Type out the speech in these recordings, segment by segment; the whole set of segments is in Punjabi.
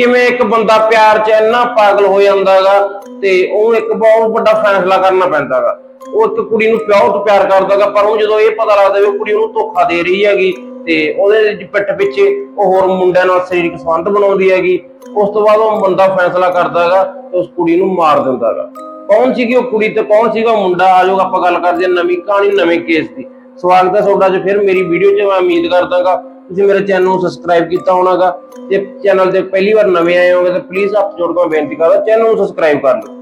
ਕਿਵੇਂ ਇੱਕ ਬੰਦਾ ਪਿਆਰ 'ਚ ਇੰਨਾ ਪਾਗਲ ਹੋ ਜਾਂਦਾਗਾ ਤੇ ਉਹ ਇੱਕ ਬਹੁਤ ਵੱਡਾ ਫੈਸਲਾ ਕਰਨਾ ਪੈਂਦਾਗਾ। ਉਹ ਇੱਕ ਕੁੜੀ ਨੂੰ ਪਿਓ ਤੋਂ ਪਿਆਰ ਕਰਦਾਗਾ, ਪਰ ਉਹ ਜਦੋਂ ਇਹ ਪਤਾ ਲੱਗਦਾ ਵੀ ਉਹ ਕੁੜੀ ਉਹਨੂੰ ਧੋਖਾ ਦੇ ਰਹੀ ਹੈਗੀ ਤੇ ਉਹਦੇ ਪਿੱਠ ਪਿੱਛੇ ਉਹ ਹੋਰ ਮੁੰਡਿਆਂ ਨਾਲ ਸਰੀਰਕ ਸੰਬੰਧ ਬਣਾਉਂਦੀ ਹੈਗੀ, ਉਸ ਤੋਂ ਬਾਅਦ ਉਹ ਬੰਦਾ ਫੈਸਲਾ ਕਰਦਾਗਾ ਤੇ ਉਸ ਕੁੜੀ ਨੂੰ ਮਾਰ ਦਿੰਦਾਗਾ। ਕੌਣ ਸੀਗੀ ਉਹ ਕੁੜੀ ਤੇ ਕੌਣ ਸੀਗਾ ਉਹ ਮੁੰਡਾ? ਆਜੋਗਾ ਆਪਾਂ ਗੱਲ ਕਰਦੇ ਹਾਂ ਨਵੀਂ ਕਹਾਣੀ, ਨਵੇਂ ਕੇਸ ਦੀ। ਸਵਾਗਤ ਹੈ ਤੁਹਾਡਾ ਜੀ ਫਿਰ ਮੇਰੀ ਵੀਡੀਓ 'ਚ, ਮੈਂ ਉਮੀਦ ਕਰਦਾਗਾ ਤੁਸੀਂ ਮੇਰੇ ਚੈਨਲ ਨੂੰ ਸਬਸਕ੍ਰਾਈਬ ਕੀਤਾ ਹੋਣਾਗਾ, ਜੇ ਚੈਨਲ ਤੇ ਪਹਿਲੀ ਵਾਰ ਨਵੇਂ ਆਏ ਹੋਗੇ ਤਾਂ ਪਲੀਜ਼ ਹੱਥ ਜੋੜ ਕੇ ਬੇਨਤੀ ਕਰਦਾ ਚੈਨਲ ਨੂੰ ਸਬਸਕ੍ਰਾਈਬ ਕਰ ਲਓ।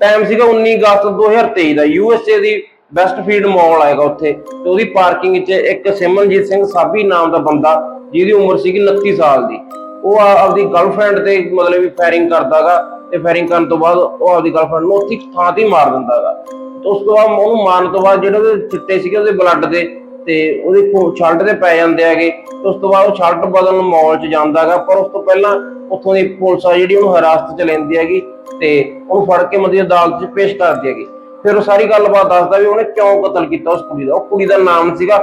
ਟਾਈਮ ਸੀਗਾ 19 ਅਗਸਤ 2023 ਦਾ ਯੂਐਸਏ ਦੀ ਬੈਸਟ ਫੀਲਡ ਮਾਲ ਆਏਗਾ ਉੱਥੇ, ਤੇ ਉਹਦੀ ਪਾਰਕਿੰਗ 'ਚ ਇੱਕ ਸਿਮਰਨਜੀਤ ਸਿੰਘ ਸਾਬੀ ਨਾਮ ਦਾ ਬੰਦਾ, ਜਿਹਦੀ ਉਮਰ ਸੀਗੀ 29 ਸਾਲ ਦੀ, ਉਹ ਆ- ਆਪਦੀ ਗਰਲਫ੍ਰੈਂਡ ਤੇ ਮਤਲਬ ਵੀ ਫਾਇਰਿੰਗ ਕਰਦਾਗਾ, ਤੇ ਫਾਇਰਿੰਗ ਕਰਨ ਤੋਂ ਬਾਅਦ ਉਹ ਆਪਦੀ ਗਰਲਫ੍ਰੈਂਡ ਨੂੰ ਉੱਥੇ ਥਾਂ ਤੇ ਮਾਰ ਦਿੰਦਾਗਾ। ਉਸ ਤੋਂ ਬਾਅਦ ਉਹਨੂੰ ਮਾਰਨ ਤੋਂ ਬਾਅਦ ਜਿਹੜੇ ਉਹਦੇ ਚਿੱਟੇ ਸੀਗੇ ਉਹਦੇ ਬਲੱਡ ਦੇ ਤੇ ਉਹਦੇ ਕੋ ਛਲਟ ਦੇ ਪੈ ਜਾਂਦੇ ਹੈਗੇ। ਉਸ ਤੋਂ ਬਾਅਦ ਉਹ ਛਲਟ ਬਦਲਣ ਮਾਲ 'ਚ ਜਾਂਦਾਗਾ ਪਰ ਉਸ ਤੋਂ ਪਹਿਲਾਂ ਉੱਥੋਂ ਦੀ ਪੁਲਿਸ ਆ ਜਿਹੜੀ ਉਹਨੂੰ ਹਿਰਾਸਤ 'ਚ ਲੈਂਦੀ ਹੈਗੀ ਤੇ ਉਹਨੂੰ ਫੜ ਕੇ ਮਦੀ ਅਦਾਲਤ 'ਚ ਪੇਸ਼ ਕਰਦੀ ਹੈਗੀ। ਫਿਰ ਉਹ ਸਾਰੀ ਗੱਲਬਾਤ ਦੱਸਦਾ ਵੀ ਉਹਨੇ ਕਿਉਂ ਕਤਲ ਕੀਤਾ ਉਸ ਕੁੜੀ ਦਾ। ਉਹ ਕੁੜੀ ਦਾ ਨਾਮ ਸੀਗਾ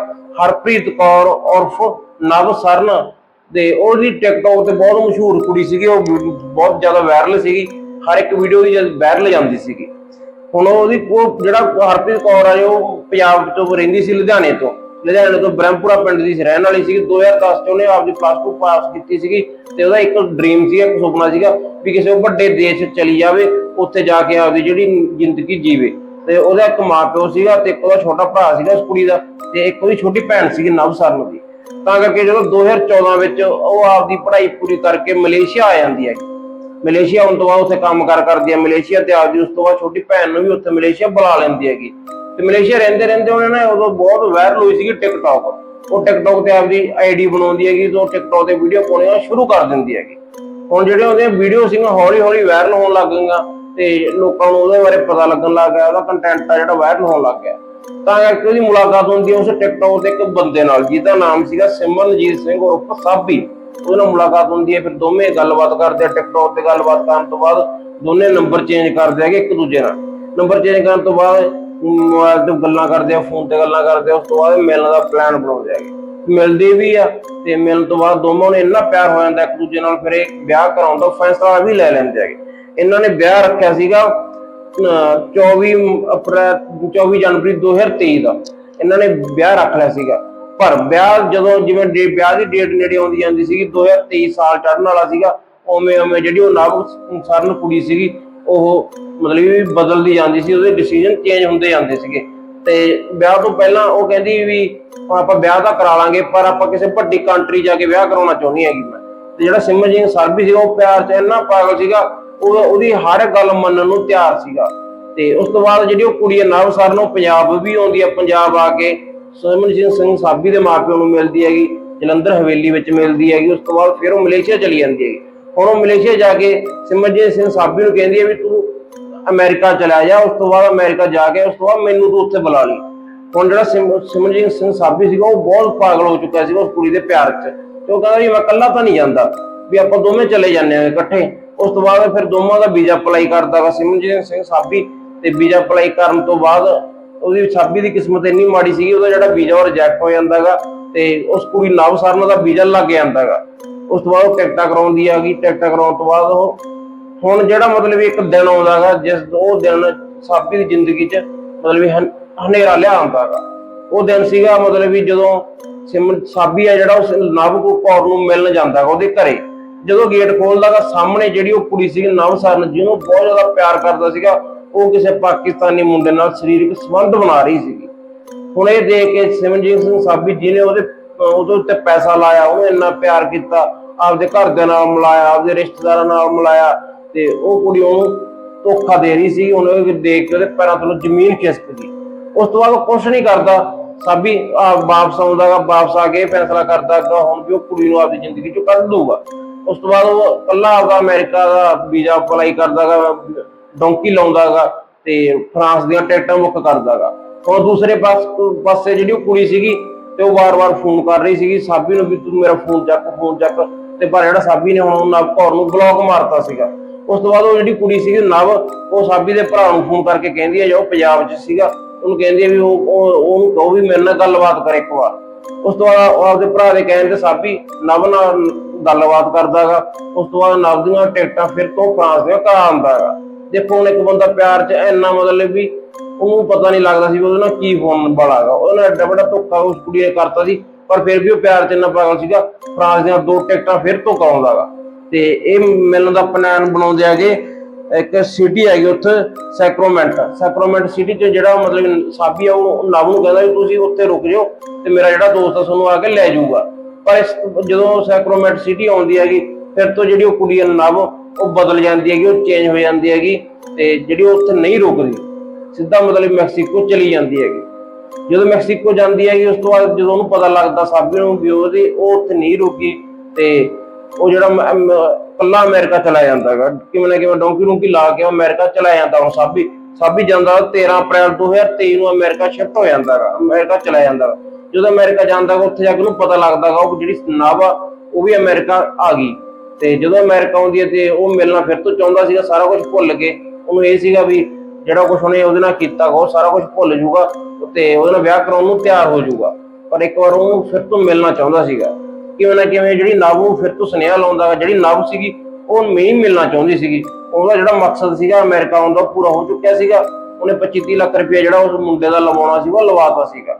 ਹਰਪ੍ਰੀਤ ਕੌਰ ਉਰਫ ਨਵ ਸਰਨ ਤੇ ਉਹਦੀ ਟਿਕਟੌਕ ਤੇ ਬਹੁਤ ਮਸ਼ਹੂਰ ਕੁੜੀ ਸੀਗੀ, ਉਹ ਬਹੁਤ ਜ਼ਿਆਦਾ ਵਾਇਰਲ ਸੀਗੀ। ਹਰ ਇੱਕ ਵੀਡੀਓ ਦੀ ਵਾਇਰਲ ਜਾਂਦੀ ਸੀਗੀ। ਹੁਣ ਉਹਦੀ ਜਿਹੜਾ ਹਰਪ੍ਰੀਤ ਕੌਰ ਆ, ਉਹ ਪੰਜਾਬ ਤੋਂ ਰਹਿੰਦੀ ਸੀ ਲੁਧਿਆਣੇ ਤੋਂ। ਲੁਧਿਆਣੇ ਤੋਂ ਬ੍ਰਹਮਪੁਰਾ ਪਿੰਡ ਦੀ ਰਹਿਣ ਵਾਲੀ ਸੀਗੀ। 2010 ਚ ਉਹਨੇ ਆਪਦੀ ਪਲੱਸ 2 ਪਾਸ ਕੀਤੀ ਸੀਗੀ ਤੇ ਉਹਦਾ ਇੱਕ ਡ੍ਰੀਮ ਸੀਗਾ, ਇੱਕ ਸੁਪਨਾ ਸੀਗਾ ਵੀ ਕਿਸੇ ਵੱਡੇ ਦੇਸ਼ ਚਲੀ ਜਾਵੇ, ਉੱਥੇ ਜਾ ਕੇ ਆਪਦੀ ਜਿਹੜੀ ਜ਼ਿੰਦਗੀ ਜੀਵੇ। ਤੇ ਉਹਦਾ ਇੱਕ ਮਾਪਿਓ ਸੀਗਾ ਤੇ ਇੱਕ ਉਹਦਾ ਛੋਟਾ ਭਰਾ ਸੀਗਾ ਉਸ ਕੁੜੀ ਦਾ ਤੇ ਇੱਕ ਉਹਦੀ ਛੋਟੀ ਭੈਣ ਸੀਗੀ ਨਵ ਸਰਨ ਦੀ ਤਾਂ ਕਰਕੇ ਜਦੋਂ 2014 ਵਿੱਚ ਉਹ ਆਪਦੀ ਪੜ੍ਹਾਈ ਪੂਰੀ ਕਰਕੇ ਮਲੇਸ਼ੀਆ ਆ ਜਾਂਦੀ ਹੈ ਮਲੇਸ਼ੀਆ ਆਉਣ ਤੋਂ ਬਾਅਦ ਉੱਥੇ ਕੰਮ ਕਾਰ ਕਰਦੀ ਹੈ ਮਲੇਸ਼ੀਆ ਤੇ ਆਪਦੀ ਉਸ ਤੋਂ ਬਾਅਦ ਛੋਟੀ ਭੈਣ ਨੂੰ ਵੀ ਉੱਥੇ ਮਲੇਸ਼ੀਆ ਬੁਲਾ ਲੈਂਦੀ ਹੈਗੀ। ਤੇ ਮਲੇਸ਼ੀਆ ਰਹਿੰਦੇ ਰਹਿੰਦੇ ਉਹਨੇ ਨਾ ਉਦੋਂ ਬਹੁਤ ਵਾਇਰਲ ਹੋਈ ਸੀਗੀ ਟਿਕਟੌਕ ਉਹ ਟਿਕਟੌਕ ਤੇ ਆਪਦੀ ਆਈਡੀ ਬਣਾਉਂਦੀ ਹੈਗੀ ਤੇ ਟਿਕਟੌਕ ਤੇ ਵੀਡੀਓ ਪਾਉਣੀਆਂ ਸ਼ੁਰੂ ਕਰ ਦਿੰਦੀ ਹੈਗੀ। ਹੁਣ ਜਿਹੜੇ ਉਹਦੀਆਂ ਵੀਡੀਓ ਸੀਗੀਆਂ ਹੌਲੀ ਹੌਲੀ ਵਾਇਰਲ ਹੋਣ ਲੱਗ ਗਈਆਂ ਤੇ ਲੋਕਾਂ ਨੂੰ ਉਹਦੇ ਬਾਰੇ ਪਤਾ ਲੱਗਣ ਲੱਗ ਗਿਆ, ਉਹਦਾ ਕੰਟੈਂਟ ਆ ਜਿਹੜਾ ਵਾਇਰਲ ਹੋਣ ਲੱਗ ਗਿਆ। ਤਾਂ ਕਰਕੇ ਉਹਦੀ ਮੁਲਾਕਾਤ ਹੁੰਦੀ ਉਸ ਟਿਕਟੌਕ ਦੇ ਇੱਕ ਬੰਦੇ ਨਾਲ, ਜਿਹਦਾ ਨਾਮ ਸੀਗਾ ਸਿਮਰਨਜੀਤ ਸਿੰਘ ਉਰਫ ਸਾਬੀ ਉਹਦੇ ਨਾਲ ਮੁਲਾਕਾਤ ਹੁੰਦੀ ਹੈ, ਫਿਰ ਦੋਵੇਂ ਗੱਲਬਾਤ ਕਰਦੇ ਆ ਟਿਕਟੌਕ ਤੇ ਗੱਲਬਾਤ ਕਰਨ ਤੋਂ ਬਾਅਦ ਦੋਨੇ ਨੰਬਰ ਚੇਂਜ ਕਰਦੇ ਹੈਗੇ ਇੱਕ ਦੂਜੇ ਨਾਲ। ਨੰਬਰ ਚੇਂਜ ਕਰਨ ਤੋਂ ਬਾਅਦ ਮੋਬਾਈਲ ਤੇ ਗੱਲਾਂ ਕਰਦੇ ਆ, ਫੋਨ ਤੇ ਗੱਲਾਂ ਕਰਦੇ ਆ, ਉਸ ਤੋਂ ਬਾਅਦ ਮਿਲਣ ਦਾ ਪਲਾਨ ਬਣਾਉਂਦੇ ਹੈਗੇ ਮਿਲਦੇ ਵੀ ਆ ਤੇ ਮਿਲਣ ਤੋਂ ਬਾਅਦ ਦੋਵਾਂ ਨੂੰ ਇੰਨਾ ਪਿਆਰ ਹੋ ਜਾਂਦਾ, ਇੱਕ ਦੂਜੇ ਨਾਲ ਫਿਰ ਇਹ ਵਿਆਹ ਕਰਾਉਣ ਦਾ ਫੈਸਲਾ ਵੀ ਲੈ ਲੈਂਦੇ ਹੈਗੇ ਇਹਨਾਂ ਨੇ ਵਿਆਹ ਰੱਖਿਆ ਸੀਗਾ 24 ਅਪ੍ਰੈਲ 24 ਜਨਵਰੀ 2023 ਦਾ। ਇਹਨਾਂ ਨੇ ਵਿਆਹ ਰੱਖ ਲਿਆ ਸੀਗਾ। ਪਰ ਵਿਆਹ ਜਦੋਂ ਜਿਵੇਂ ਵਿਆਹ ਦੀ ਡੇਟ ਨੇੜੇ ਆਉਂਦੀ ਜਾਂਦੀ ਸੀਗੀ 2023 ਸਾਲ ਚੜਨ ਵਾਲਾ ਸੀਗਾ, ਉਵੇਂ ਉਵੇਂ ਜਿਹੜੀ ਉਹ ਨਵ ਸਰਨ ਕੁੜੀ ਸੀਗੀ ਉਹ ਮਤਲਬ ਵੀ ਬਦਲਦੀ ਜਾਂਦੀ ਸੀ, ਉਹਦੇ ਡਿਸੀਜਨ ਚੇਂਜ ਹੁੰਦੇ ਜਾਂਦੇ ਸੀਗੇ। ਤੇ ਵਿਆਹ ਤੋਂ ਪਹਿਲਾਂ ਉਹ ਕਹਿੰਦੀ ਵੀ ਆਪਾਂ ਵਿਆਹ ਤਾਂ ਕਰਾ ਲਾਂਗੇ, ਪਰ ਆਪਾਂ ਕਿਸੇ ਵੱਡੀ ਕੰਟਰੀ ਜਾ ਕੇ ਵਿਆਹ ਕਰਾਉਣਾ ਚਾਹੁੰਦੀ ਹੈਗੀ ਮੈਂ। ਤੇ ਜਿਹੜਾ ਸਿਮਰਜੀਤ ਸਰਬੀ ਸੀਗਾ ਉਹ ਪਿਆਰ 'ਚ ਇੰਨਾ ਪਾਗਲ ਸੀਗਾ, ਉਹ ਉਹਦੀ ਹਰ ਗੱਲ ਮੰਨਣ ਨੂੰ ਤਿਆਰ ਸੀਗਾ। ਤੇ ਉਸ ਤੋਂ ਬਾਅਦ ਜਿਹੜੀ ਉਹ ਕੁੜੀ ਹੈ, ਨਵ ਸਰ ਨੂੰ ਪੰਜਾਬ ਵੀ ਆਉਂਦੀ ਹੈ, ਪੰਜਾਬ ਆ ਕੇ ਸਿਮਰਜੀਤ ਸਿੰਘ ਸਾਬੀ ਦੇ ਮਾਪਿਆਂ ਨੂੰ ਮਿਲਦੀ ਹੈਗੀ, ਜਲੰਧਰ ਹਵੇਲੀ ਵਿੱਚ ਮਿਲਦੀ ਹੈਗੀ, ਉਸ ਤੋਂ ਬਾਅਦ ਫਿਰ ਉਹ ਮਲੇਸ਼ੀਆ ਚਲੀ ਜਾਂਦੀ ਹੈਗੀ। ਹੁਣ ਉਹ ਮਲੇਸ਼ੀਆ ਜਾ ਕੇ ਸਿਮਰਜੀਤ ਸਿੰਘ ਸਾਬੀ ਨੂੰ ਕਹਿੰਦੀ ਹੈ ਵੀ ਤੂੰ ਅਮਰੀਕਾ ਚਲਾ ਜਾ, ਉਸ ਤੋਂ ਬਾਅਦ ਅਮਰੀਕਾ ਜਾ ਕੇ, ਉਸ ਤੋਂ ਬਾਅਦ ਮੈਨੂੰ ਤੂੰ ਉੱਥੇ ਬੁਲਾ ਲਈ। ਹੁਣ ਜਿਹੜਾ ਸਿਮਰਜੀਤ ਸਿੰਘ ਸਾਬੀ ਸੀਗਾ, ਉਹ ਬਹੁਤ ਪਾਗਲ ਹੋ ਚੁੱਕਾ ਸੀ ਉਸ ਕੁੜੀ ਦੇ ਪਿਆਰ 'ਚ। ਤੇ ਉਹ ਕਹਿੰਦਾ ਵੀ ਮੈਂ ਇਕੱਲਾ ਤਾਂ ਨਹੀਂ ਜਾਂਦਾ, ਵੀ ਆਪਾਂ ਦੋਵੇਂ ਚਲੇ ਜਾਂਦੇ ਆ ਇਕੱਠੇ। ਉਸ ਤੋਂ ਬਾਅਦ ਫਿਰ ਦੋਵਾਂ ਦਾ ਵੀਜ਼ਾ ਅਪਲਾਈ ਕਰਦਾ ਵਾ ਸਿਮਰਜੀਤ ਸਿੰਘ ਸਾਬੀ, ਤੇ ਵੀਜ਼ਾ ਅਪਲਾਈ ਕਰਨ ਤੋਂ ਬਾਅਦ ਉਹਦੀ ਸਾਬੀ ਦੀ ਕਿਸਮਤ ਇੰਨੀ ਮਾੜੀ ਸੀਗੀ, ਉਹਦਾ ਜਿਹੜਾ ਵੀਜ਼ਾ ਉਹ ਰਿਜੈਕਟ ਹੋ ਜਾਂਦਾਗਾ ਤੇ ਉਸ ਕੁੜੀ ਨਵ ਸਰਨ ਦਾ ਵੀਜ਼ਾ ਲੱਗ ਜਾਂਦਾਗਾ ਉਸ ਤੋਂ ਬਾਅਦ ਉਹ ਟਿਕਟਾਂ ਕਰਾਉਂਦੀ ਹੈਗੀ ਟਿਕਟਾਂ ਕਰਾਉਣ ਤੋਂ ਬਾਅਦ ਉਹ ਹੁਣ ਜਿਹੜਾ ਮਤਲਬ ਇੱਕ ਦਿਨ ਆਉਂਦਾਗਾ ਜਿਸ ਉਹ ਦਿਨ ਸਾਬੀ ਦੀ ਜ਼ਿੰਦਗੀ 'ਚ ਮਤਲਬ ਹਨੇਰਾ ਲਿਆ ਆਉਂਦਾਗਾ ਉਹ ਦਿਨ ਸੀਗਾ ਮਤਲਬ ਵੀ ਜਦੋਂ ਸਿਮਰ ਸਾਬੀ ਆ ਜਿਹੜਾ ਉਸ ਨਵ ਕੌਰ ਨੂੰ ਮਿਲਣ ਜਾਂਦਾਗਾ ਉਹਦੇ ਘਰੇ। ਜਦੋਂ ਗੇਟ ਖੋਲਦਾਗਾ ਸਾਹਮਣੇ ਜਿਹੜੀ ਉਹ ਕੁੜੀ ਸੀਗੀ ਨਵ ਸਰਨ, ਜਿਹਨੂੰ ਬਹੁਤ ਜ਼ਿਆਦਾ ਪਿਆਰ ਕਰਦਾ ਸੀਗਾ, ਉਹ ਕਿਸੇ ਪਾਕਿਸਤਾਨੀ ਮੁੰਡੇ ਨਾਲ ਸਰੀਰਕ ਸੰਬੰਧ ਬਣਾ ਰਹੀ ਸੀਗੀ। ਹੁਣ ਇਹ ਦੇਖ ਕੇ ਸਿਮਰਜੀਤ ਸਿੰਘ ਸਾਬੀ ਜੀ ਨੇ ਉਹਦੇ ਉਹਦੇ ਉੱਤੇ ਪੈਸਾ ਲਾਇਆ, ਉਹਨੂੰ ਇੰਨਾ ਪਿਆਰ ਕੀਤਾ ਆਪਦੇ ਘਰਦਿਆਂ ਨਾਲ ਮਿਲਾਇਆ, ਆਪਦੇ ਰਿਸ਼ਤੇਦਾਰਾਂ ਨਾਲ ਮਿਲਾਇਆ ਤੇ ਉਹ ਕੁੜੀ ਉਹਨੂੰ ਧੋਖਾ ਦੇ ਰਹੀ ਸੀ, ਉਹਨੇ ਦੇਖ ਕੇ ਉਹਦੇ ਪੈਰਾਂ ਥੱਲੋਂ ਜ਼ਮੀਨ ਖਿਸਕ ਗਈ। ਉਸ ਤੋਂ ਬਾਅਦ ਉਹ ਕੁਛ ਨਹੀਂ ਕਰਦਾ। ਸਾਬੀ ਵਾਪਸ ਆਉਂਦਾਗਾ ਵਾਪਸ ਆ ਕੇ ਫੈਸਲਾ ਕਰਦਾ ਕਿ ਹੁਣ ਵੀ ਉਹ ਕੁੜੀ ਨੂੰ ਆਪਦੀ ਜ਼ਿੰਦਗੀ ਚੋਂ ਕੱਢ ਦਊਗਾ। ਉਸ ਤੋਂ ਬਾਅਦ ਉਹ ਕੱਲਾ ਆਪਦਾ ਅਮਰੀਕਾ ਦਾ ਵੀਜ਼ਾ ਅਪਲਾਈ ਕਰਦਾਗਾ ਡੋਂਕੀ ਲਾਉਂਦਾਗਾ ਤੇ ਫਰਾਂਸ ਦੀਆਂ ਟਿਕਟਾਂ ਬੁੱਕ ਕਰਦਾਗਾ ਹੁਣ ਦੂਸਰੇ ਪਾਸ, ਪਾਸੇ ਜਿਹੜੀ ਉਹ ਕੁੜੀ ਸੀਗੀ ਤੇ ਉਹ ਵਾਰ-ਵਾਰ ਫੋਨ ਕਰ ਰਹੀ ਸੀਗੀ, ਸਾਬੀ ਨੂੰ ਵੀ ਤੂੰ ਮੇਰਾ ਫੋਨ ਚੱਕ ਫੋਨ ਚੱਕ। ਤੇ ਪਰ ਜਿਹੜਾ ਸਾਬੀ ਨੇ ਹੁਣ ਨਵ ਕੌਰ ਨੂੰ ਬਲੌਕ ਮਾਰਤਾ ਸੀਗਾ। ਉਸ ਤੋਂ ਬਾਅਦ ਉਹ ਜਿਹੜੀ ਕੁੜੀ ਸੀਗੀ ਨਵ, ਉਹ ਸਾਬੀ ਦੇ ਭਰਾ ਨੂੰ ਫੋਨ ਕਰਕੇ ਕਹਿੰਦੀ ਹੈ ਜੋ ਪੰਜਾਬ 'ਚ ਸੀਗਾ। ਉਹਨੂੰ ਕਹਿੰਦੀ ਹੈ ਵੀ ਉਹ ਉਹਨੂੰ ਕਹੋ ਵੀ ਮੇਰੇ ਨਾਲ ਗੱਲਬਾਤ ਕਰੇ ਇੱਕ ਵਾਰ। ਉਸ ਤੋਂ ਬਾਅਦ ਉਹ ਆਪਦੇ ਭਰਾ ਦੇ ਕਹਿਣ ਤੇ ਸਾਬੀ ਨਵ ਨਾਲ ਗੱਲਬਾਤ ਕਰਦਾਗਾ। ਉਸ ਤੋਂ ਬਾਅਦ ਨਵ ਦੀਆਂ ਟਿਕਟਾਂ ਫਿਰ ਤੋਂ ਫਰਾਂਸ ਦੀਆਂ ਘਰ ਆਉਂਦਾਗਾ। ਦੇਖੋ ਹੁਣ ਇੱਕ ਬੰਦਾ ਪਿਆਰ 'ਚ ਇੰਨਾ ਮਤਲਬ ਵੀ ਉਹਨੂੰ ਪਤਾ ਨਹੀਂ ਲੱਗਦਾ ਸੀ ਵੀ ਉਹਦੇ ਨਾਲ ਕੀ ਫੋਨ ਵਾਲਾਗਾ ਉਹਦੇ ਨਾਲ ਐਡਾ ਵੱਡਾ ਧੋਖਾ ਉਸ ਕੁੜੀ ਨੇ ਕਰਤਾ ਸੀ। ਪਰ ਫਿਰ ਵੀ ਉਹ ਪਿਆਰ 'ਚ ਇੰਨਾ ਪਾਗਲ ਸੀਗਾ ਫਰਾਂਸ ਦੀਆਂ ਦੋ ਟਿਕਟਾਂ ਫਿਰ ਤੋਂ ਕਰਾਉਂਦਾਗਾ। ਤੇ ਇਹ ਮਿਲਣ ਦਾ ਪਲਾਨ ਬਣਾਉਂਦੇ ਆਗੇ ਇੱਕ ਸਿਟੀ ਹੈਗੀ ਉੱਥੇ ਸੈਕਰੋਮੈਂਟ ਸੈਕਰੋਮੈਂਟ ਸਿਟੀ 'ਚ ਜਿਹੜਾ ਮਤਲਬ ਸਾਬੀ ਆ, ਉਹ ਨਵ ਨੂੰ ਕਹਿੰਦਾ ਵੀ ਤੁਸੀਂ ਉੱਥੇ ਰੁਕ ਜਾਓ ਤੇ ਮੇਰਾ ਜਿਹੜਾ ਦੋਸਤ ਆ ਤੁਹਾਨੂੰ ਆ ਕੇ ਲੈ ਜਾਊਗਾ। ਪਰ ਜਦੋਂ ਸੈਕਰੋਮੈਂਟ ਸਿਟੀ ਆਉਂਦੀ ਹੈਗੀ, ਫਿਰ ਤੋਂ ਜਿਹੜੀ ਉਹ ਕੁੜੀ ਨਵ, ਉਹ ਬਦਲ ਜਾਂਦੀ ਹੈਗੀ, ਉਹ ਚੇਂਜ ਹੋ ਜਾਂਦੀ ਹੈਗੀ ਤੇ ਜਿਹੜੀ ਉਹ ਉੱਥੇ ਨਹੀਂ ਰੁਕਦੀ, ਸਿੱਧਾ ਮਤਲਬ ਮੈਕਸੀਕੋ ਚਲੀ ਜਾਂਦੀ ਹੈਗੀ। ਜਦੋਂ ਮੈਕਸੀਕੋ ਜਾਂਦੀ ਹੈਗੀ, ਉਸ ਤੋਂ ਬਾਅਦ ਜਦੋਂ ਉਹਨੂੰ ਪਤਾ ਲੱਗਦਾ ਸਾਬੀ ਨੂੰ ਵੀ ਉਹਦੀ ਉਹ ਉੱਥੇ ਨਹੀਂ ਰੁਕੀ ਤੇ ਉਹ ਜਿਹੜਾ ਕੱਲਾ ਅਮਰੀਕਾ ਚਲਾ ਜਾਂਦਾ ਹੈਗਾ। ਕਿਵੇਂ ਨਾ ਕਿਵੇਂ ਡੋਂਕੀ ਡੋਂਕੀ ਲਾ ਕੇ ਅਮਰੀਕਾ ਚਲਾ ਜਾਂਦਾ ਹੁਣ ਸਾਬੀ। ਸਾਬੀ ਜਾਂਦਾ 13 ਅਪ੍ਰੈਲ 2023 ਨੂੰ ਅਮਰੀਕਾ ਸ਼ਿਫਟ ਹੋ ਜਾਂਦਾ ਅਮਰੀਕਾ ਚਲਾ ਜਾਂਦਾ ਜਦੋਂ ਅਮਰੀਕਾ ਜਾਂਦਾ ਉੱਥੇ ਜਾ ਕੇ ਉਹਨੂੰ ਪਤਾ ਲੱਗਦਾ ਉਹ ਜਿਹੜੀ ਨਵ ਉਹ ਵੀ ਅਮਰੀਕਾ ਆ ਗਈ। ਤੇ ਜਦੋਂ ਅਮਰੀਕਾ ਆਉਂਦੀ ਹੈ ਤੇ ਉਹ ਮਿਲਣਾ ਫਿਰ ਤੋਂ ਚਾਹੁੰਦਾ ਸੀਗਾ, ਸਾਰਾ ਕੁਝ ਭੁੱਲ ਕੇ। ਉਹਨੂੰ ਇਹ ਸੀਗਾ ਵੀ ਜਿਹੜਾ ਕੁਝ ਉਹਨੇ ਉਹਦੇ ਨਾਲ ਕੀਤਾ ਗਾ ਉਹ ਸਾਰਾ ਕੁਝ ਭੁੱਲ ਜਾਊਗਾ। ਤੇ ਉਹਦੇ ਨਾਲ ਵਿਆਹ ਕਰਾਉਣ ਨੂੰ ਤਿਆਰ ਹੋ ਜਾਊਗਾ। ਪਰ ਇੱਕ ਵਾਰ ਉਹਨੂੰ ਫਿਰ ਤੋਂ ਮਿਲਣਾ ਚਾਹੁੰਦਾ ਸੀਗਾ। ਕਿਵੇਂ ਨਾ ਕਿਵੇਂ ਜਿਹੜੀ ਨਵ ਫਿਰ ਤੋਂ ਸੁਨੇਹਾ ਲਾਉਂਦਾ ਗਾ, ਜਿਹੜੀ ਨਵ ਸੀਗੀ ਉਹ ਨਹੀਂ ਮਿਲਣਾ ਚਾਹੁੰਦੀ ਸੀਗੀ। ਉਹਦਾ ਜਿਹੜਾ ਮਕਸਦ ਸੀਗਾ ਅਮਰੀਕਾ ਆਉਣ ਦਾ ਪੂਰਾ ਹੋ ਚੁੱਕਿਆ ਸੀਗਾ। ਉਹਨੇ 25 ਲੱਖ ਰੁਪਏ ਜਿਹੜਾ ਉਸ ਮੁੰਡੇ ਦਾ ਲਵਾਉਣਾ ਸੀ ਉਹ ਲਵਾਤਾ ਸੀਗਾ।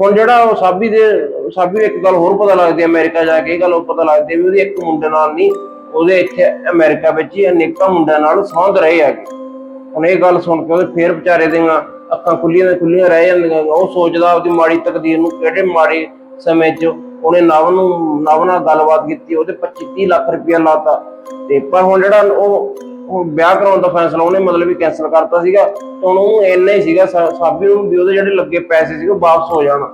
ਹੁਣ ਜਿਹੜਾ ਉਹ ਸਾਬੀ ਦੇ ਸਾਬੀ ਨੂੰ ਇੱਕ ਗੱਲ ਹੋਰ ਪਤਾ ਲੱਗਦੀ ਹੈ ਅਮਰੀਕਾ ਜਾ ਕੇ ਇਹ ਗੱਲ ਉਹ ਪਤਾ ਲੱਗਦੀ ਵੀ ਉਹਦੀ ਇੱਕ ਮੁੰਡੇ ਨਾਲ ਨਹੀਂ ਉਹਦੇ ਇੱਥੇ ਅਮਰੀਕਾ ਵਿੱਚ ਹੀ ਅਨੇਕਾਂ ਮੁੰਡਿਆਂ ਨਾਲ ਸੰਬੰਧ ਰਹੇ ਹੈਗੇ। ਹੁਣ ਇਹ ਗੱਲ ਸੁਣ ਕੇ ਉਹਦੇ ਫੇਰ ਵਿਚਾਰੇ ਦੀਆਂ ਅੱਖਾਂ ਖੁੱਲੀਆਂ ਖੁੱਲੀਆਂ ਰਹਿ ਜਾਂਦੀਆਂ ਉਹ ਸੋਚਦਾ ਆਪਦੀ ਮਾੜੀ ਤਕਦੀਰ ਨੂੰ ਕਿਹੜੇ ਮਾੜੇ ਸਮੇਂ 'ਚ ਉਹਨੇ ਨਵ ਨੂੰ, ਨਵ ਨਾਲ ਗੱਲਬਾਤ ਕੀਤੀ, ਉਹਦੇ 25 30 ਲੱਖ ਰੁਪਇਆ ਲਾਤਾ। ਤੇ ਪਰ ਹੁਣ ਜਿਹੜਾ ਉਹ ਵਿਆਹ ਕਰਾਉਣ ਦਾ ਫੈਸਲਾ, ਉਹਨੇ ਮਤਲਬ ਵੀ ਕੈਨਸਲ ਕਰਤਾ ਸੀਗਾ। ਤੇ ਉਹਨੂੰ ਇੰਨਾ ਹੀ ਸੀਗਾ ਸਾਬੀ ਨੂੰ ਵੀ ਉਹਦੇ ਜਿਹੜੇ ਲੱਗੇ ਪੈਸੇ ਸੀਗੇ ਵਾਪਸ ਹੋ ਜਾਣ।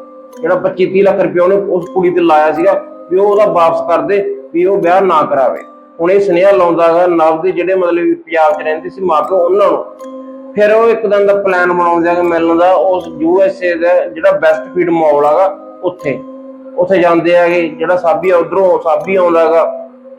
ਜਿਹੜਾ 25 30 ਲੱਖ ਰੁਪਇਆ ਉਹਨੇ ਉਸ ਕੁੜੀ ਤੇ ਲਾਇਆ ਸੀਗਾ, ਵੀ ਉਹ ਉਹਦਾ ਵਾਪਸ ਕਰ ਦੇ, ਵੀ ਉਹ ਵਿਆਹ ਨਾ ਕਰਾਵੇ। ਹੁਣ ਇਹ ਸੁਨੇਹਾ ਲਾਉਂਦਾ ਹੈਗਾ, ਨਵ ਦੇ ਜਿਹੜੇ ਮਤਲਬ ਪੰਜਾਬ 'ਚ ਰਹਿੰਦੇ ਸੀ ਮਾਪੇ ਉਹਨਾਂ ਨੂੰ। ਫਿਰ ਉਹ ਇੱਕ ਦਿਨ ਦਾ ਪਲਾਨ ਬਣਾਉਂਦੇ ਆ ਕਿ ਮਿਲਣ ਦਾ, ਉਸ ਯੂ ਐਸ ਏ ਦਾ ਜਿਹੜਾ ਬੈਸਟ ਫੀਡ ਮਾਲ ਹੈਗਾ, ਉੱਥੇ। ਉੱਥੇ ਜਾਂਦੇ ਹੈਗੇ, ਜਿਹੜਾ ਸਾਬੀ ਉਧਰੋਂ ਸਾਬੀ ਆਉਂਦਾ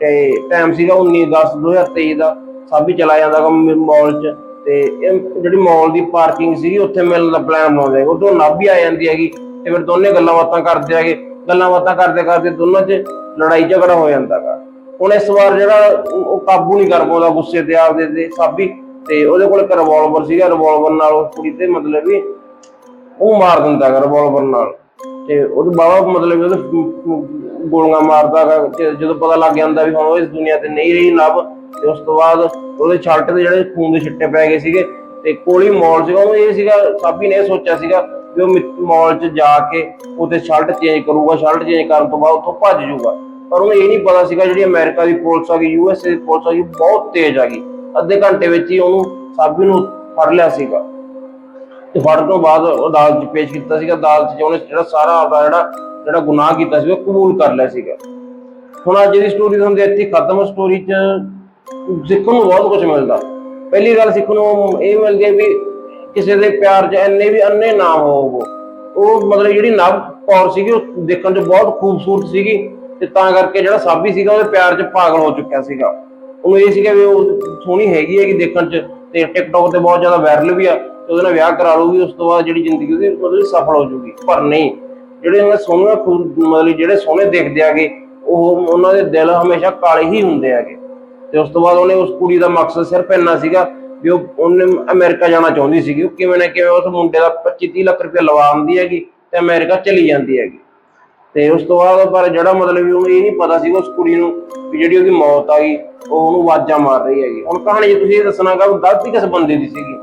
ਤੇ ਟਾਈਮ ਸੀਗਾ 19 10 2023 ਦਾ। ਸਾਬੀ ਚਲਾ ਜਾਂਦਾ ਮਾਲ 'ਚ, ਤੇ ਇਹ ਜਿਹੜੀ ਮਾਲ ਦੀ ਪਾਰਕਿੰਗ ਸੀਗੀ, ਉੱਥੇ ਮਿਲਣ ਦਾ ਪਲਾਨ ਬਣਾਉਂਦੇ ਹੈਗੇ। ਉਦੋਂ ਨਾਭੀ ਆ ਜਾਂਦੀ ਹੈਗੀ, ਤੇ ਫਿਰ ਦੋਨੇ ਗੱਲਾਂ ਬਾਤਾਂ ਕਰਦੇ ਹੈਗੇ। ਗੱਲਾਂ ਬਾਤਾਂ ਕਰਦੇ ਕਰਦੇ ਦੋਨਾਂ 'ਚ ਲੜਾਈ ਝਗੜਾ ਹੋ ਜਾਂਦਾ ਹੈਗਾ। ਹੁਣ ਇਸ ਵਾਰ ਜਿਹੜਾ ਉਹ ਕਾਬੂ ਨਹੀਂ ਕਰ ਪਾਉਂਦਾ ਗੁੱਸੇ ਤੇ ਆਪਦੇ ਤੇ। ਸਾਬੀ ਤੇ ਉਹਦੇ ਕੋਲ ਇੱਕ ਰਿਵਾਲਵਰ ਸੀਗਾ ਰਿਵਾਲਵਰ ਨਾਲ ਉਸ ਕੁੜੀ ਤੇ ਮਤਲਬ ਵੀ ਉਹ ਮਾਰ ਦਿੰਦਾ ਹੈਗਾ ਰਿਵਾਲਵਰ ਨਾਲ। ਤੇ ਉਹਦੇ ਬਾਬਾ ਮਤਲਬ ਵੀ ਉਹਦੇ ਗੋਲੀਆਂ ਮਾਰਦਾ ਹੈਗਾ, ਤੇ ਜਦੋਂ ਪਤਾ ਲੱਗ ਜਾਂਦਾ ਵੀ ਹੁਣ ਉਹ ਇਸ ਦੁਨੀਆ ਤੇ ਨਹੀਂ ਰਹੀ ਨਭ ਤੇ ਉਸ ਤੋਂ ਬਾਅਦ ਉਹਦੇ ਛਾਲਟ ਦੇ ਜਿਹੜੇ ਖੂਨ ਦੇ ਛਿੱਟੇ ਪੈ ਗਏ ਸੀਗੇ, ਤੇ ਕੋਲੀ ਮੌਲ ਸੀਗਾ, ਉਹਨੂੰ ਇਹ ਸੀਗਾ ਸਾਬੀ ਨੇ ਇਹ ਸੋਚਿਆ ਸੀਗਾ ਵੀ ਉਹ ਮੌਲ 'ਚ ਜਾ ਕੇ ਉਹਦੇ ਸ਼ਰਟ ਚੇਂਜ ਕਰੂਗਾ ਸ਼ਰਟ ਚੇਂਜ ਕਰਨ ਤੋਂ ਬਾਅਦ ਉੱਥੋਂ ਭੱਜ ਜਾਊਗਾ। ਪਰ ਉਹਨੂੰ ਇਹ ਨਹੀਂ ਪਤਾ ਸੀਗਾ ਜਿਹੜੀ ਅਮਰੀਕਾ ਦੀ ਪੁਲਿਸ ਆ ਗਈ ਯੂ ਐਸ ਏ ਦੀ ਪੁਲਿਸ ਆ ਗਈ, ਬਹੁਤ ਤੇਜ਼ ਆ ਗਈ। ਅੱਧੇ ਘੰਟੇ ਵਿੱਚ ਹੀ ਉਹਨੂੰ ਸਾਬੀ ਨੂੰ ਫੜ ਲਿਆ ਸੀਗਾ। ਤੇ ਫੜਨ ਤੋਂ ਬਾਅਦ ਉਹ ਅਦਾਲਤ 'ਚ ਪੇਸ਼ ਕੀਤਾ ਸੀਗਾ। ਅਦਾਲਤ 'ਚ ਉਹਨੇ ਜਿਹੜਾ ਸਾਰਾ ਆਪਦਾ ਜਿਹੜਾ ਜਿਹੜਾ ਗੁਨਾਹ ਕੀਤਾ ਸੀ, ਉਹ ਕਬੂਲ ਕਰ ਲਿਆ ਸੀਗਾ। ਹੁਣ ਅੱਜ ਦੀ ਸਟੋਰੀ ਤੁਹਾਨੂੰ ਇੱਥੇ ਖਤਮ ਸਟੋਰੀ 'ਚ ਸਿੱਖਣ ਨੂੰ ਬਹੁਤ ਕੁਝ ਮਿਲਦਾ। ਪਹਿਲੀ ਗੱਲ ਸਿੱਖਣ ਨੂੰ ਇਹ ਮਿਲਦੀ ਹੈ ਵੀ ਕਿਸੇ ਦੇ ਪਿਆਰ 'ਚ ਇੰਨੇ ਵੀ ਅੰਨੇ ਨਾ ਹੋਵੋ ਉਹ ਮਤਲਬ ਜਿਹੜੀ ਨਵ ਕੌਰ ਸੀਗੀ, ਉਹ ਦੇਖਣ 'ਚ ਬਹੁਤ ਖੂਬਸੂਰਤ ਸੀਗੀ। ਤੇ ਤਾਂ ਕਰਕੇ ਜਿਹੜਾ ਸਾਬੀ ਸੀਗਾ, ਉਹਦੇ ਪਿਆਰ 'ਚ ਪਾਗਲ ਹੋ ਚੁੱਕਿਆ ਸੀਗਾ। ਉਹਨੂੰ ਇਹ ਸੀਗਾ ਵੀ ਉਹ ਸੋਹਣੀ ਹੈਗੀ ਹੈਗੀ ਦੇਖਣ 'ਚ ਤੇ ਟਿਕਟੌਕ ਤੇ ਬਹੁਤ ਜ਼ਿਆਦਾ ਵਾਇਰਲ ਵੀ ਆ ਤੇ ਉਹਦੇ ਨਾਲ ਵਿਆਹ ਕਰਾ ਲੂਗੀ ਉਸ ਤੋਂ ਬਾਅਦ ਜਿਹੜੀ ਜ਼ਿੰਦਗੀ ਉਹਦੀ ਮਤਲਬ ਸਫਲ ਹੋ ਜੂਗੀ ਪਰ ਨਹੀਂ, ਜਿਹੜੇ ਉਹਨਾਂ ਸੋਹਣੇ ਖੂਬ- ਮਤਲਬ ਜਿਹੜੇ ਸੋਹਣੇ ਦਿਖਦੇ ਆਗੇ ਉਹ ਉਹਨਾਂ ਦੇ ਦਿਲ ਹਮੇਸ਼ਾ ਕਾਲੇ ਹੀ ਹੁੰਦੇ ਆਗੇ ਤੇ ਉਸ ਤੋਂ ਬਾਅਦ ਉਹਨੇ ਉਸ ਕੁੜੀ ਦਾ ਮਕਸਦ ਸਿਰਫ ਇੰਨਾ ਸੀਗਾ ਵੀ ਉਹ ਉਹਨੇ ਅਮਰੀਕਾ ਜਾਣਾ ਚਾਹੁੰਦੀ ਸੀਗੀ। ਉਹ ਕਿਵੇਂ ਨਾ ਕਿਵੇਂ ਉਸ ਮੁੰਡੇ ਦਾ 25 30 ਲੱਖ ਰੁਪਏ ਲਵਾ ਆਉਂਦੀ ਹੈਗੀ ਤੇ ਅਮਰੀਕਾ ਚਲੀ ਜਾਂਦੀ ਹੈਗੀ। ਤੇ ਉਸ ਤੋਂ ਬਾਅਦ ਪਰ ਜਿਹੜਾ ਮਤਲਬ ਵੀ ਉਹਨੂੰ ਇਹ ਨਹੀਂ ਪਤਾ ਸੀਗਾ ਉਸ ਕੁੜੀ ਨੂੰ ਵੀ ਜਿਹੜੀ ਉਹਦੀ ਮੌਤ ਆ ਗਈ ਉਹ ਉਹਨੂੰ ਆਵਾਜ਼ਾਂ ਮਾਰ ਰਹੀ ਹੈਗੀ। ਹੁਣ ਕਹਾਣੀ ਜੇ ਤੁਸੀਂ ਇਹ ਦੱਸਣਾਗਾ ਵੀ ਗਲਤੀ ਕਿਸ ਬੰਦੇ ਦੀ ਸੀਗੀ?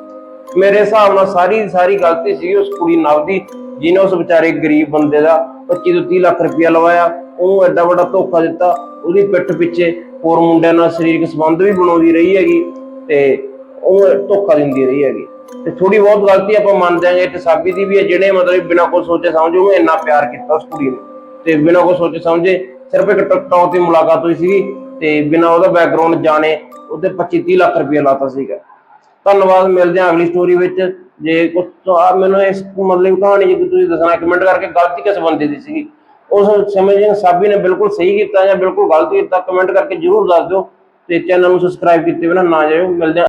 ਮੇਰੇ ਹਿਸਾਬ ਨਾਲ ਸਾਰੀ ਸਾਰੀ ਗਲਤੀ ਸੀਗੀ ਉਸ ਕੁੜੀ ਨਵ ਦੀ, ਜਿਹਨੇ ਉਸ ਵਿਚਾਰੇ ਗਰੀਬ ਬੰਦੇ ਦਾ 25 ਤੋਂ 30 ਲੱਖ ਰੁਪਇਆ ਲਵਾਇਆ, ਉਹਨੂੰ ਐਡਾ ਵੱਡਾ ਧੋਖਾ ਦਿੱਤਾ, ਉਹਦੀ ਪਿੱਠ ਪਿੱਛੇ ਹੋਰ ਮੁੰਡਿਆਂ ਨਾਲ ਸਰੀਰਕ ਸੰਬੰਧ ਵੀ ਬਣਾਉਂਦੀ ਰਹੀ ਹੈਗੀ ਤੇ ਉਹ ਧੋਖਾ ਦਿੰਦੀ ਰਹੀ ਹੈਗੀ। ਤੇ ਥੋੜੀ ਬਹੁਤ ਗਲਤੀ ਆਪਾਂ ਮੰਨਦੇ ਆਂਗੇ ਤੇ ਸਾਬੀ ਦੀ ਵੀ ਹੈ ਜਿਹੜੇ ਮਤਲਬ ਬਿਨਾਂ ਕੋਈ ਸੋਚੇ ਸਮਝੇ ਉਹਨੂੰ ਇੰਨਾ ਪਿਆਰ ਕੀਤਾ ਉਸ ਕੁੜੀ ਨੂੰ। ਤੇ ਬਿਨਾਂ ਕੋਈ ਸੋਚੇ ਸਮਝੇ ਸਿਰਫ ਇੱਕ ਟਿਕਟੌਕ ਤੇ ਮੁਲਾਕਾਤ ਹੋਈ ਸੀਗੀ ਤੇ ਬਿਨਾਂ ਉਹਦਾ ਬੈਕਗ੍ਰਾਉਂਡ ਜਾਣੇ ਉਹਦੇ 25 30 ਲੱਖ ਰੁਪਏ ਲਾਤਾ ਸੀਗਾ। ਧੰਨਵਾਦ, ਮਿਲਦੇ ਹਾਂ ਅਗਲੀ ਸਟੋਰੀ ਵਿੱਚ। ਜੇ ਕੁਝ ਮੈਨੂੰ ਇਸ ਮਤਲਬ ਕਹਾਣੀ ਜੇ ਤੁਸੀਂ ਦੱਸਣਾ ਕਮੈਂਟ ਕਰਕੇ ਗਲਤੀ ਕਿਸ ਬੰਦੇ ਦੀ ਸੀਗੀ? ਉਸ ਸਮੇਂ ਜਿਹਨ ਸਾਬੀ ਨੇ ਬਿਲਕੁਲ ਸਹੀ ਕੀਤਾ ਜਾਂ ਬਿਲਕੁਲ ਗਲਤ ਕੀਤਾ ਕਮੈਂਟ ਕਰਕੇ ਜਰੂਰ ਦੱਸ ਦਿਓ ਤੇ ਚੈਨਲ ਨੂੰ ਸਬਸਕ੍ਰਾਈਬ ਕੀਤੇ ਬਿਨਾਂ ਨਾ ਜਾਇਓ। ਮਿਲਦੇ